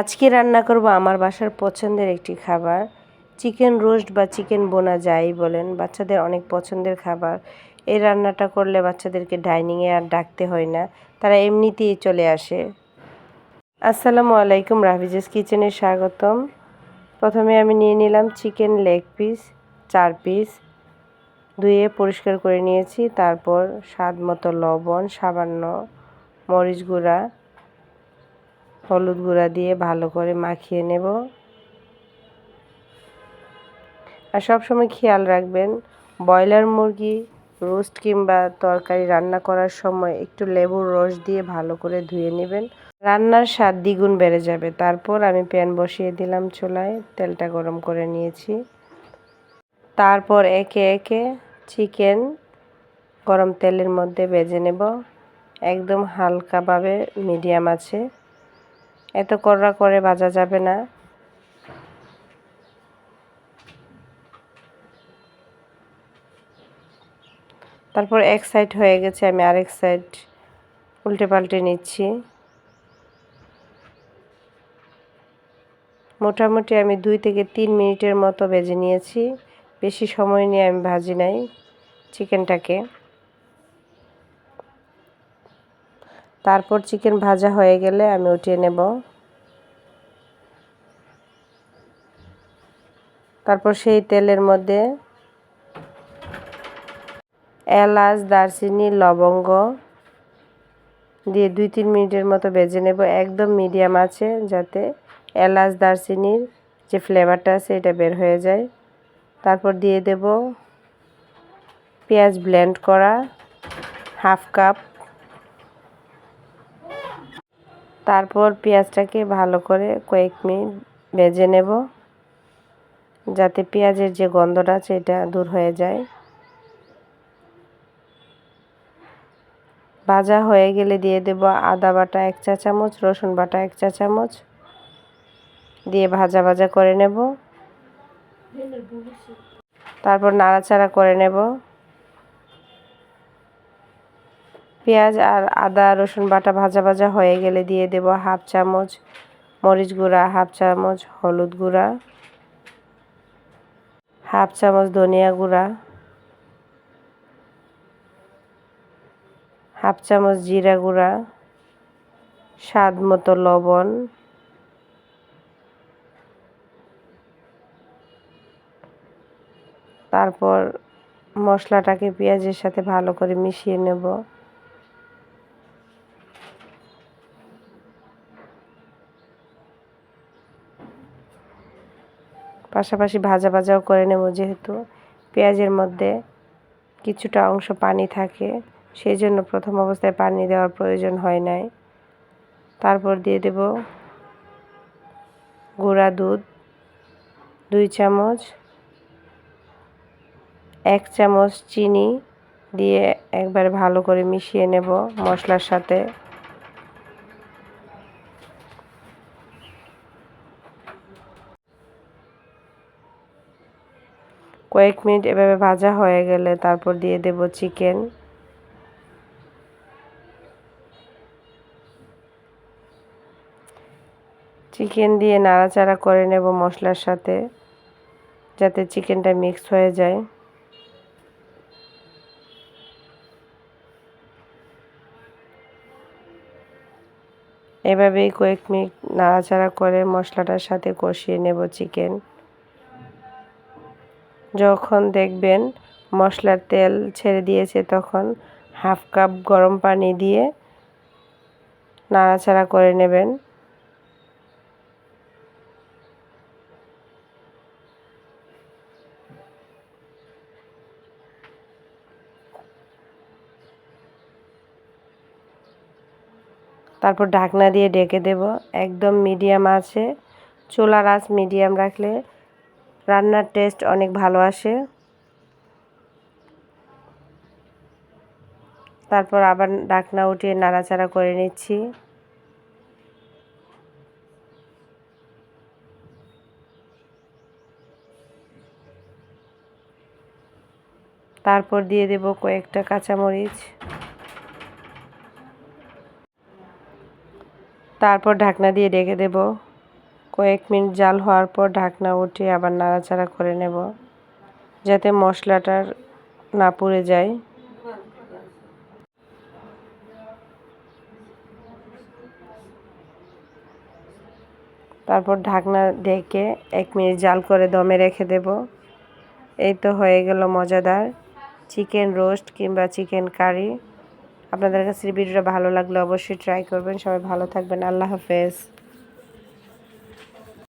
আজকে রান্না করব আমার বাসার পছন্দের একটি খাবার। চিকেন রোস্ট বা চিকেন বোনা যাই বলেন, বাচ্চাদের অনেক পছন্দের খাবার। এই রান্নাটা করলে বাচ্চাদেরকে ডাইনিংয়ে আর ডাকতে হয় না, তারা এমনিতেই চলে আসে। আসসালামু আলাইকুম, রাফিজেস কিচেনে স্বাগতম। প্রথমে আমি নিয়ে নিলাম চিকেন লেগ পিস, চার পিস। ধুয়ে পরিষ্কার করে নিয়েছি, তারপর স্বাদ মতো লবণ, সামান্য মরিচ গুঁড়া। হলুদ গুঁড়া দিয়ে ভালো করে মাখিয়ে নেব। আর সবসময় খেয়াল রাখবেন, ব্রয়লার মুরগি, রোস্ট কিংবা তরকারি রান্না করার সময় একটু লেবুর রস দিয়ে ভালো করে ধুয়ে নেবেন। রান্নার স্বাদ দ্বিগুণ বেড়ে যাবে। তারপর আমি প্যান বসিয়ে দিলাম চুলায়, তেলটা গরম করে নিয়েছি। তারপর একে একে চিকেন গরম তেলের মধ্যে ভেজে নেব। একদম হালকাভাবে, মিডিয়াম আছে। এত কড়া করে ভাজা যাবে না। তারপর এক সাইড হয়ে গেছে, আমি আরেক সাইড উল্টে পাল্টে নিচ্ছি। মোটামুটি আমি দুই থেকে তিন মিনিটের মতো ভেজে নিয়েছি। বেশি সময় নিয়ে আমি ভাজি নাই চিকেনটাকে তারপর চিকেন ভাজা হয়ে গেলে আমি উঠিয়ে নেব। তারপর সেই তেলের মধ্যে এলাচ, দারচিনি, লবঙ্গ দিয়ে দুই তিন মিনিটের মতো ভেজে নেব। একদম মিডিয়াম আছে যাতে এলাচ, দারচিনির যে ফ্লেভারটা আছে এটা বের হয়ে যায়। তারপর দিয়ে দেব পেঁয়াজ ব্লেন্ড করা হাফ কাপ তারপর পেঁয়াজটাকে ভালো করে কয়েক মিনিট ভেজে নেব, যাতে পেঁয়াজের যে গন্ধটা আছে এটা দূর হয়ে যায়। ভাজা হয়ে গেলে দিয়ে দেব আদা বাটা এক চা চামচ, রসুন বাটা এক চা চামচ, দিয়ে ভাজা ভাজা করে নেব। তারপর নাড়াচাড়া করে নেব। পেঁয়াজ আর আদা, রসুন বাটা ভাজা ভাজা হয়ে গেলে দিয়ে দেব হাফ চামচ মরিচ গুঁড়া, হাফ চামচ হলুদ গুঁড়া, হাফ চামচ ধনিয়া গুঁড়া, হাফ চামচ জিরা গুঁড়া, স্বাদ মতো লবণ, তারপর মশলাটাকে পেঁয়াজের সাথে ভালো করে মিশিয়ে নেব। পাশাপাশি ভাজা ভাজাও করে নেব যেহেতু পেঁয়াজের মধ্যে কিছুটা অংশ পানি থাকে সেই জন্য প্রথম অবস্থায় পানি দেওয়ার প্রয়োজন হয় নাই। তারপর দিয়ে দেব গুঁড়া দুধ, দুই চামচ, এক চামচ চিনি দিয়ে একবার ভালো করে মিশিয়ে নেব মশলার সাথে। কয়েক মিনিট এভাবে ভাজা হয়ে গেলে তারপর দিয়ে দেব চিকেন। চিকেন দিয়ে নাড়াচাড়া করে নেব মশলার সাথে, যাতে চিকেনটা মিক্স হয়ে যায়। এভাবেই কয়েক মিনিট নাড়াচাড়া করে মশলাটার সাথে কষিয়ে নেব চিকেন। যখন দেখবেন মশলার তেল ছেড়ে দিয়েছে, তখন হাফ কাপ গরম পানি দিয়ে নাড়াচাড়া করে নেবেন। তারপর ঢাকনা দিয়ে ডেকে দেব, একদম মিডিয়াম আছে চুলার আঁচ মিডিয়াম রাখলে রান্নার টেস্ট অনেক ভালো আসে। তারপর আবার ডাকনা উঠিয়ে নাড়াচাড়া করে নিচ্ছি। তারপর দিয়ে দেব কয়েকটা কাঁচামরিচ। তারপর ঢাকনা দিয়ে রেখে দেব। কয়েক মিনিট জাল হওয়ার পর ঢাকনা উঠিয়ে আবার নাড়াচাড়া করে নেব, যাতে মশলাটার না পুড়ে যায়। তারপর ঢাকনা ঢেকে এক মিনিট জাল করে দমে রেখে দেব। এই তো হয়ে গেল মজাদার চিকেন রোস্ট কিংবা চিকেন কারি। আপনাদের কাছে ভিডিওটা ভালো লাগলে অবশ্যই ট্রাই করবেন। সবাই ভালো থাকবেন। আল্লাহ হাফেজ।